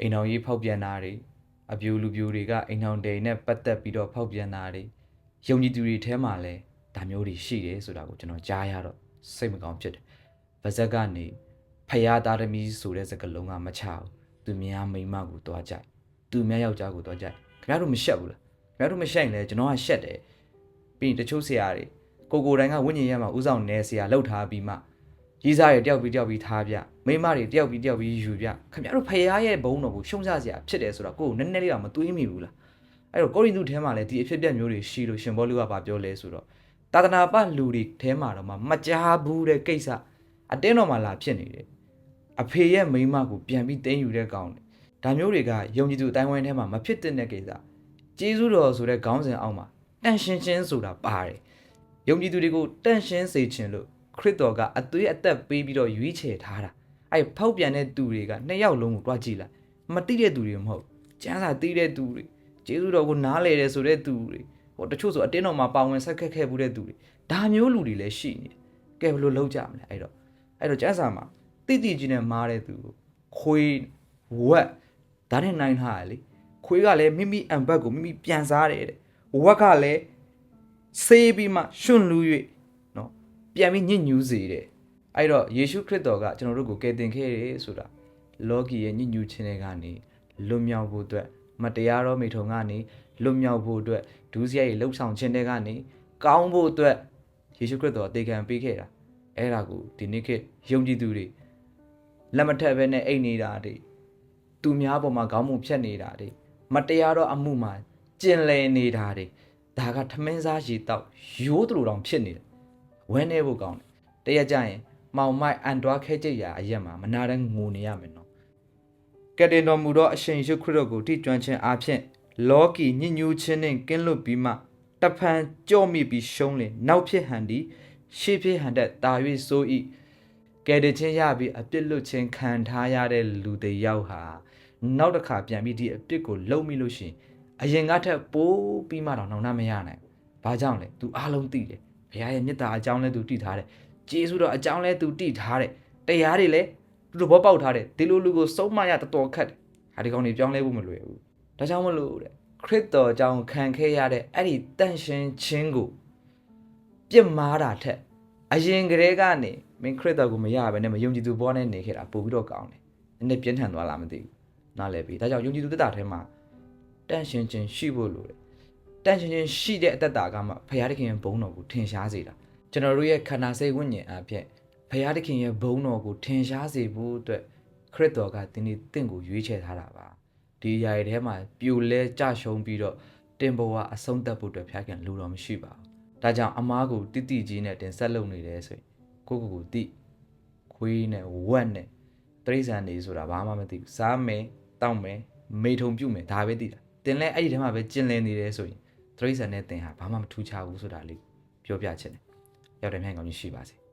အိမ်တော်ကြီးဖောက်ပြန်တာတွေအပြူလူပြူတွေကအိမ်တော်တိန်နဲ့ပတ်သက်ပြီးတော့ဖောက်ပြန်တာတွေယုံကြည်သူတွေထဲမှာလည်းဒါမျိုးတွေရှိတယ်ဆိုတာကိုကျွန်တော်ကြားရတော့စိတ်မကောင်းဖြစ်တယ်ဗဇက်ကနေဖယားသားသမီးဆိုတဲ့စကားလုံးကမချဘူးသူများမိန်းမကိုတွားကြိုက်သူများယောက်ျားကိုတွားကြိုက်ခင်ဗျားတို့မရှက်ဘူးလားခင်ဗျားတို့မရှက်ရင်လည်းကျွန်တော်ကရှက်တယ်ပြီးရင်တချို့ဆရာတွေကိုကိုယ်တိုင်ကဝိညာဉ်ရမှာဥဆောင်နေဆရာလှုပ်ထားပြီးမှ ရေးစားတွေတယောက်ပြီးတယောက်ပြီးထားပြမိန်းမတွေတယောက်ပြီးတယောက်ပြီးယူပြခင်ဗျားတို့ဖရားရဲ့ဘုံတော်ကိုရှုံးစားစရာဖြစ်တယ်ဆိုတော့ကိုယ်ကိုနည်းနည်းလေးတော့မတွေးမိဘူးလားအဲ့တော့ကိုရိန္သုထဲမှာလည်းဒီအဖြစ်အပျက်မျိုးတွေရှိလို့ရှင်ဘောလူကဘာပြောလဲဆိုတော့တာသနာပလူတွေထဲမှာတော့မှမကြားဘူးတဲ့ကိစ္စအတင်းတော်မှလာဖြစ်နေတယ်အဖေရဲ့မိန်းမကိုပြန်ပြီးတင်းယူတဲ့ကောင်တယ်ဒါမျိုးတွေကယုံကြည်သူအတိုင်းဝိုင်းထဲမှာမဖြစ်တဲ့ကိစ္စကျေးဇူးတော်ဆိုတဲ့ခေါင်းစဉ်အောက်မှာတန်ရှင်းချင်းဆိုတာပါတယ်ယုံကြည်သူတွေကိုတန်ရှင်းစေခြင်းလို့ ခရစ်တော်ကအသွေးအသက်ပေးပြီးတော့ရွေးချယ်ထားတာအဲ့ဖောက်ပြန်တဲ့သူတွေကနှစ်ယောက်လုံးကိုတွားကြည့်လိုက်မတိတဲ့သူတွေမဟုတ်ကျမ်းစာသိတဲ့သူတွေကျေးဇူးတော်ကိုနားလေတယ်ဆိုတဲ့သူတွေဟိုတချို့ဆိုအတင်းတော်မှာပါဝင်ဆက်ခက်ခဲ့မှုတဲ့သူတွေဒါမျိုးလူတွေလည်းရှိနေတယ်ကဲဘယ်လိုလုပ်ကြမလဲအဲ့တော့အဲ့တော့ကျမ်းစာမှာတိတိကြီးနဲ့မားတဲ့သူကိုခွေးဝက်ဒါနဲ့နိုင်ထားရလေခွေးကလည်းမိမိအံဘက်ကိုမိမိပြန်စားတယ်တဲ့ဝက်ကလည်းဆေးပြီးမှရွှွန့်လူ၍နော် ပြန်ပြီးညစ်ညူးစေတယ်အဲ့တော့ယေရှုခရစ်တော်ကကျွန်တော်တို့ကိုကယ်တင်ခဲ့တယ်ဆိုတာလောကီရဲ့ညစ်ညူးခြင်းတွေကနေလွတ်မြောက်ဖို့အတွက်မတရားသောမိထုံကနေလွတ်မြောက်ဖို့အတွက်ဒုစရိုက်ရဲ့လှုပ်ဆောင်ခြင်းတွေကနေကောင်းဖို့အတွက်ယေရှုခရစ်တော်အသေးခံပေးခဲ့တာအဲ့ဒါကိုဒီနေ့ခေတ်ယုံကြည်သူတွေလက်မထက်ပဲနဲ့အိတ်နေတာတွေသူများပေါ်မှာခေါင်းမှုဖြတ်နေတာတွေမတရားသောအမှုမှာကျင်လည်နေတာတွေဒါကထမင်းစားရေတောက်ရိုးသူလိုတောင်ဖြစ်နေတယ် ဝဲနေဖို့ကောင်းတယ်တရက်ကြရင်မောင်မိုက်အန်တွားခဲကြိတ်ရာအရက်မှာမနာတဲ့ငိုနေရမယ်နော်ကက်တင်တော်မူသောအရှင်ယေရှုခရစ်တော်ကိုထိကျွမ်းခြင်းအပြင်လောကီညဉ့်ညူးခြင်းနှင့်ကင်းလွတ်ပြီးမှတဖန်ကြော့မိပြီးရှုံးလင်နောက်ဖြစ်ဟန်ဒီရှေ့ဖြစ်ဟန်တဲ့တာ၍ဆိုဤကယ်တင်ခြင်းရပြီးအပြစ်လွတ်ခြင်းခံထားရတဲ့လူတွေရောက်ဟာနောက်တစ်ခါပြန်ပြီးဒီအပြစ်ကိုလုံမိလို့ရှရင်အရင်ကထက်ပိုးပြီးမှတော့နှောင်နှမရနိုင်ဘူးဘာကြောင့်လဲ तू အားလုံးသိတယ် ဘုရားရဲ့မေတ္တာအကြောင်းလဲသူတည်ထားတယ်။ကျေးဇူးတော်အကြောင်းလဲသူတည်ထားတယ်။တရားတွေလဲသူတို့ဘောပေါက်ထားတယ်။ဒီလိုလူကိုစုံမရတော်တော်ခတ်တယ်။ဟာဒီကောင်တွေပြောင်းလဲဖို့မလွယ်ဘူး။ဒါကြောင့်မလို့တဲ့ခရစ်တော်အကြောင်းခံခဲ့ရတဲ့အဲ့ဒီတန့်ရှင်းခြင်းကိုပြစ်မှားတာထက်အရင်ကတည်းကနေမင်းခရစ်တော်ကိုမရဘဲနဲ့မယုံကြည်သူဘောနဲ့နေခဲ့တာပို့ပြီးတော့ကောင်းတယ်။နည်းနည်းပြင်းထန်သွားလားမသိဘူး။နားလည်ပြီ။ဒါကြောင့်ယုံကြည်သူတက်တာထဲမှာတန့်ရှင်းခြင်းရှိဖို့လိုတယ်။ တန့်ရှင်းချင်းရှိတဲ့အတ္တတာကမှဘုရားသခင်ရဲ့ဘုန်းတော်ကိုထင်ရှားစေတာကျွန်တော်တို့ရဲ့ခန္ဓာစိတ်ဝိညာဉ်အဖြစ်ဘုရားသခင်ရဲ့ဘုန်းတော်ကိုထင်ရှားစေဖို့အတွက်ခရစ်တော်ကဒီနေ့တင့်ကိုရွေးချယ်ထားတာပါဒီຢာရီထဲမှာပြိုလဲကြရှုံးပြီးတော့တင်ဘဝအဆုံးသတ်ဖို့အတွက်ဘုရားခင်လူတော်မရှိပါဘူးဒါကြောင့်အမားကိုတိတိကြီးနဲ့တင်ဆက်လုပ်နေတယ်ဆိုရင်ကိုကိုကိုတိခွေးနဲ့ဝက်နဲ့တရိษံနေဆိုတာဘာမှမသိဘူးစားမယ်တောက်မယ်မေထုံပြုတ်မယ်ဒါပဲသိတာတင်လဲအဲ့ဒီထဲမှာပဲကျင်လည်နေတယ်ဆိုရင် တရိษံနဲ့တင်ဟာဘာမှမထူးခြားဘူးဆိုတာလေးပြောပြချင်တယ်ရောက်တယ်မြိုင်ကောင်းကြီးရှိပါစေ